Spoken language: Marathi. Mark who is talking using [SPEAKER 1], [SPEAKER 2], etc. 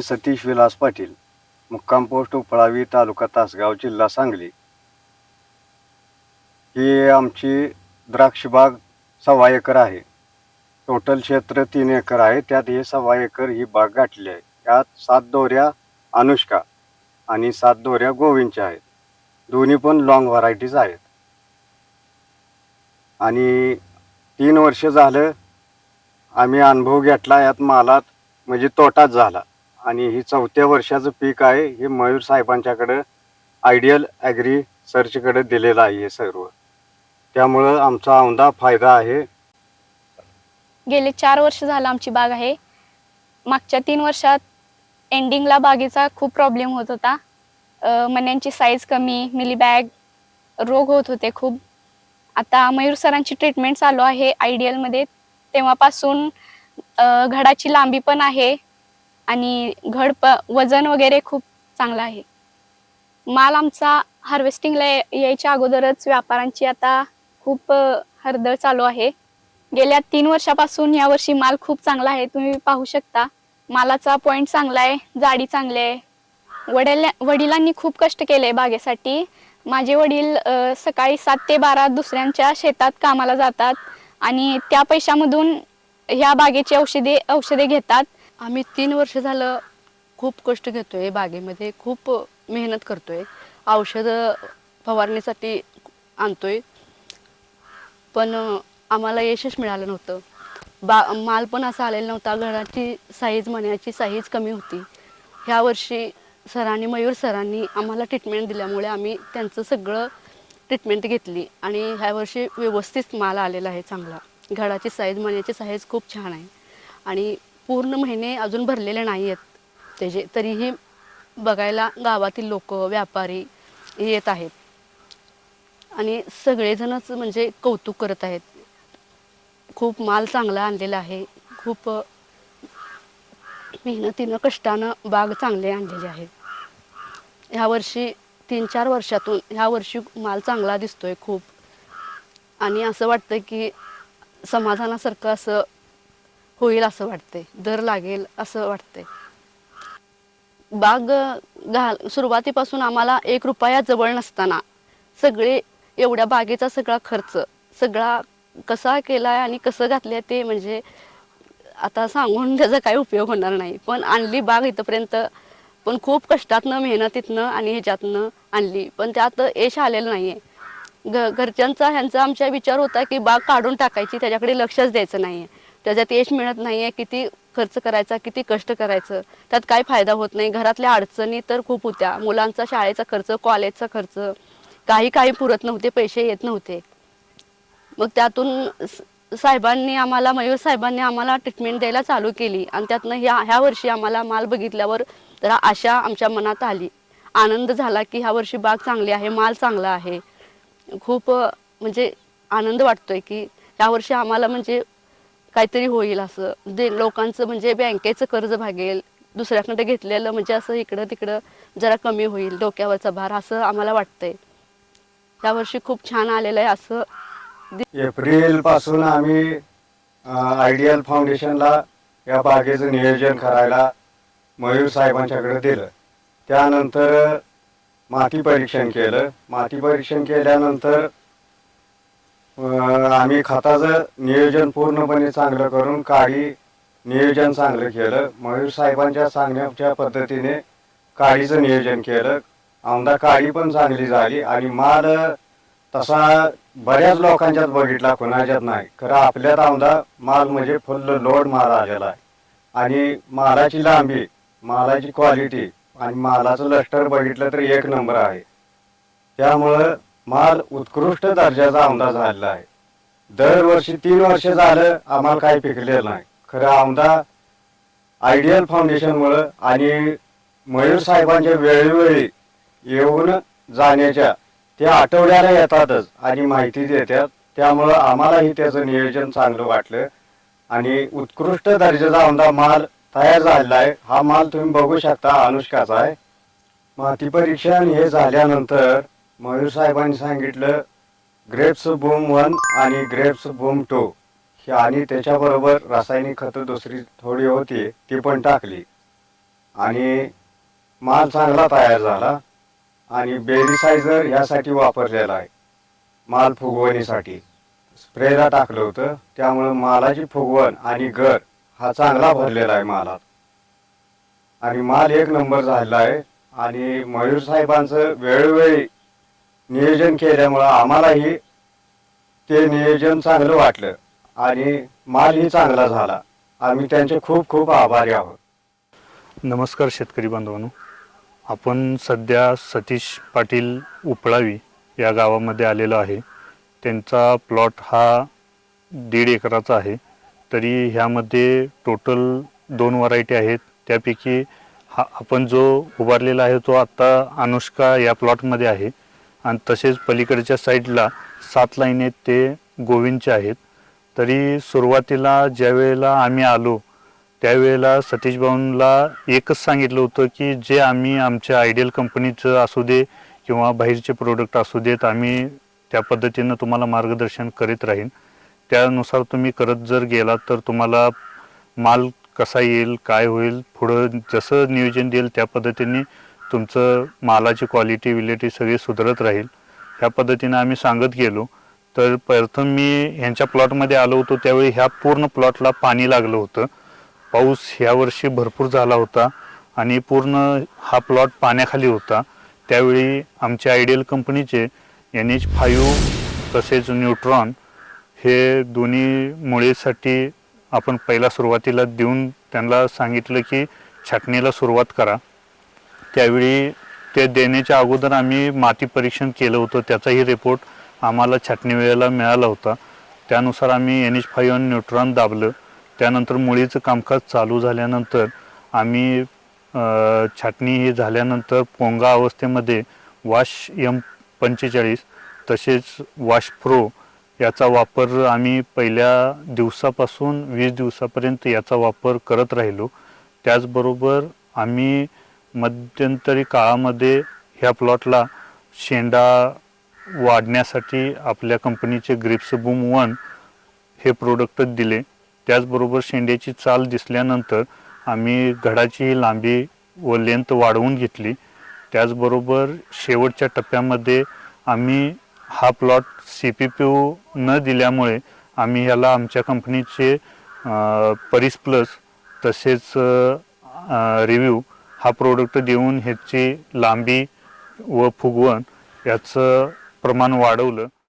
[SPEAKER 1] मी सतीश विलास पाटील मुक्काम पोस्ट उपळावी तालुका तासगाव जिल्हा सांगली. ही आमची द्राक्षबाग सव्वा एकर आहे. टोटल क्षेत्र तीन एकर आहे. त्यात हे सव्वा एकर ही बाग गाठली आहे. त्यात सात दोऱ्या अनुष्का आणि सात दोऱ्या गोविंदच्या आहेत. दोन्ही पण लॉंग व्हरायटीज आहेत. आणि तीन वर्ष झालं आम्ही अनुभव घेतला. यात मालात म्हणजे तोटाच झाला. आणि ही चौथ्या वर्षाचं पीक आहे हे मयूर साहेबांच्याकडं आयडियल ॲग्री सर्चकडे दिलेलं आहे हे सर्व. त्यामुळं आमचा औंदा फायदा आहे.
[SPEAKER 2] गेले चार वर्ष झालं आमची बाग आहे. मागच्या तीन वर्षात एंडिंगला बागेचा खूप प्रॉब्लेम होत होता. अ, मण्यांची साईज कमी मिलीबॅग रोग होत होते खूप. आता मयूर सरांची ट्रीटमेंट चालू आहे आयडियलमध्ये. तेव्हापासून अ, घडाची लांबी पण आहे. आणि घड प वजन वगैरे खूप चांगलं आहे. माल आमचा हार्वेस्टिंगला यायच्या अगोदरच व्यापाऱ्यांची आता खूप हरदळ चालू आहे. गेल्या तीन वर्षापासून यावर्षी माल खूप चांगला आहे. तुम्ही पाहू शकता. मालाचा पॉईंट चांगला आहे जाडी चांगली आहे. वडील वडिलांनी खूप कष्ट केले बागेसाठी. माझे वडील सकाळी सात ते बारा दुसऱ्यांच्या शेतात कामाला जातात आणि त्या पैशामधून ह्या बागेची औषधे औषधे घेतात.
[SPEAKER 3] आम्ही तीन वर्ष झालं खूप कष्ट घेतोय बागेमध्ये खूप मेहनत करतोय. औषधं फवारणीसाठी आणतोय. पण आम्हाला यशच मिळालं नव्हतं. बा माल पण असा आलेला नव्हता घराची साईज मण्याची साईज कमी होती. ह्या वर्षी सरांनी मयूर सरांनी आम्हाला ट्रीटमेंट दिल्यामुळे आम्ही त्यांचं सगळं ट्रीटमेंट घेतली आणि ह्या वर्षी व्यवस्थित माल आलेला आहे चांगला. घडाची साईज मण्याची साईज खूप छान आहे. आणि पूर्ण महिने अजून भरलेले नाही आहेत त्याचे तरीही बघायला गावातील लोक व्यापारी येत आहेत. आणि सगळेजणच म्हणजे कौतुक करत आहेत. खूप माल चांगला आणलेला आहे. खूप मेहनतीनं कष्टानं बाग चांगले आणलेले आहेत ह्या वर्षी तीन चार वर्षातून ह्या वर्षी माल चांगला दिसतोय खूप. आणि असं वाटतं की समाधानासारखं असं होईल असं वाटतंय. दर लागेल असं वाटतंय. बाग घाल सुरुवातीपासून आम्हाला एक रुपया जवळ नसताना सगळे एवढ्या बागेचा सगळा खर्च सगळा कसा केला आहे आणि कसं घातलंय ते म्हणजे आता सांगून त्याचा काही उपयोग होणार नाही. पण आणली बाग इथंपर्यंत पण खूप कष्टातनं मेहनतीतनं आणि ह्याच्यातनं आणली. पण त्यात यश आलेलं नाहीये. घ घरच्यांचा ह्यांचा आमचा विचार होता की बाग काढून टाकायची त्याच्याकडे लक्षच द्यायचं नाहीये. त्याच्यात यश मिळत नाहीये किती खर्च करायचा किती कष्ट करायचं त्यात काही फायदा होत नाही. घरातल्या अडचणी तर खूप होत्या. मुलांचा शाळेचा खर्च कॉलेजचा खर्च काही काही पुरत नव्हते पैसे येत नव्हते. मग त्यातून साहेबांनी आम्हाला मयूर साहेबांनी आम्हाला ट्रीटमेंट द्यायला चालू केली आणि त्यातनं ह्या ह्या वर्षी आम्हाला माल बघितल्यावर जरा आशा आमच्या मनात आली. आनंद झाला की ह्या वर्षी बाग चांगली आहे माल चांगला आहे. खूप म्हणजे आनंद वाटतोय की ह्या वर्षी आम्हाला म्हणजे काहीतरी होईल असं. जे लोकांचं म्हणजे बँकेचं कर्ज भागेल दुसऱ्याकडे घेतलेलं म्हणजे असं इकडं तिकडं जरा कमी होईल डोक्यावरचा भार असं आम्हाला वाटतंय. यावर्षी खूप छान आलेलं आहे असं
[SPEAKER 1] एप्रिलपासून आम्ही आयडियल फाउंडेशनला या बागेचं नियोजन करायला मयूर साहेबांच्याकडे दिलं. त्यानंतर माती परीक्षण केलं. माती परीक्षण केल्यानंतर आम्ही खताचं नियोजन पूर्णपणे चांगलं करून काळी नियोजन चांगलं केलं. मयूर साहेबांच्या सांगण्याच्या पद्धतीने काळीचं नियोजन केलं. औंदा काळी पण चांगली झाली आणि माल तसा बऱ्याच लोकांच्यात बघितला कोणाच्यात नाही. खरं आपल्यात औंदा माल म्हणजे फुल लोड माल आलेला आहे. आणि मालाची लांबी मालाची क्वालिटी आणि मालाचं लष्टर बघितलं तर एक नंबर आहे. त्यामुळं माल उत्कृष्ट दर्जाचा आमदा झालेला आहे. दरवर्षी तीन वर्ष झालं आम्हाला काही पिकलेलं नाही. खरं आमदा आयडियल फाउंडेशनमुळं आणि मयूर साहेबांच्या वेळोवेळी येऊन जाण्याच्या ते आठवड्याला येतातच आणि माहिती देतात. त्यामुळं आम्हालाही त्याचं नियोजन चांगलं वाटलं. आणि उत्कृष्ट दर्जाचा आमदा माल तयार झालेला आहे. हा माल तुम्ही बघू शकता अनुष्काचा आहे. माती परीक्षण हे झाल्यानंतर मयूर साहेबांनी सांगितलं ग्रेप्स बूम वन आणि ग्रेप्स बूम टू आणि त्याच्याबरोबर रासायनिक खतं दुसरी थोडी होती ती पण टाकली. आणि माल चांगला तयार झाला आणि बेरिसायझर ह्यासाठी वापरलेला आहे माल फुगवणीसाठी. स्प्रेला टाकलं होतं त्यामुळं मालाची फुगवण आणि घर हा चांगला भरलेला आहे मालात. आणि माल एक नंबर झालेला आहे आणि मयूर साहेबांचं वेळोवेळी नियोजन केल्यामुळं आम्हालाही ते नियोजन चांगलं वाटलं आणि मालही चांगला झाला. आम्ही त्यांचे खूप खूप आभारी आहोत.
[SPEAKER 4] नमस्कार शेतकरी बांधवांनो. आपण सध्या सतीश पाटील उपळावी या गावामध्ये आलेलो आहे. त्यांचा प्लॉट हा दीड एकराचा आहे. तरी ह्यामध्ये टोटल दोन व्हरायटी आहेत. त्यापैकी हा आपण जो उभारलेला आहे तो आत्ता अनुष्का या प्लॉटमध्ये आहे. आणि तसेच पलीकडच्या साईडला सात लाईन आहेत ते गोविंदचे आहेत. तरी सुरुवातीला ज्या वेळेला आम्ही आलो त्यावेळेला सतीशभाऊंला एकच सांगितलं होतं की जे आम्ही आमच्या आयडियल कंपनीचं असू दे किंवा बाहेरचे प्रोडक्ट असू देत आम्ही त्या पद्धतीनं तुम्हाला मार्गदर्शन करीत राहीन. त्यानुसार तुम्ही करत जर गेलात तर तुम्हाला माल कसा येईल काय होईल पुढं जसं नियोजन देईल त्या पद्धतीने तुमचं मालाची क्वालिटी विलिटी सगळी सुधारत राहील. ह्या पद्धतीनं आम्ही सांगत गेलो. तर प्रथम मी ह्यांच्या प्लॉटमध्ये आलो होतो. त्यावेळी ह्या पूर्ण प्लॉटला पाणी लागलं होतं. पाऊस ह्या वर्षी भरपूर झाला होता आणि पूर्ण हा प्लॉट पाण्याखाली होता. त्यावेळी आमच्या आयडियल कंपनीचे एन एच फायू तसेच न्यूट्रॉन हे दोन्ही मुळेसाठी आपण पहिला सुरुवातीला देऊन त्यांना सांगितलं की छाटणीला सुरुवात करा. त्यावेळी ते देण्याच्या अगोदर आम्ही माती परीक्षण केलं होतं त्याचाही रिपोर्ट आम्हाला छाटणी वेळेला मिळाला होता. त्यानुसार आम्ही एन एच फाईव्ह आणि न्यूट्रॉन दाबलं. त्यानंतर मुळीचं कामकाज चालू झाल्यानंतर आम्ही छाटणी ही झाल्यानंतर पोंगा अवस्थेमध्ये वाश एम पंचेचाळीस तसेच वाश प्रो याचा वापर आम्ही पहिल्या दिवसापासून वीस दिवसापर्यंत याचा वापर करत राहिलो. त्याचबरोबर आम्ही मध्यंतरी काळामध्ये ह्या प्लॉटला शेंडा वाढण्यासाठी आपल्या कंपनीचे ग्रिप्स बूम वन हे प्रोडक्ट दिले. त्याचबरोबर शेंड्याची चाल दिसल्यानंतर आम्ही घडाची लांबी व लेंथ वाढवून घेतली. त्याचबरोबर शेवटच्या टप्प्यामध्ये आम्ही हा plot C P P U न दिल्यामुळे आम्ही ह्याला आमच्या कंपनीचे परिस परीस प्लस तसेच रिव्ह्यू हा प्रोडक्ट देऊन ह्याची लांबी व फुगवण याचं प्रमाण वाढवलं.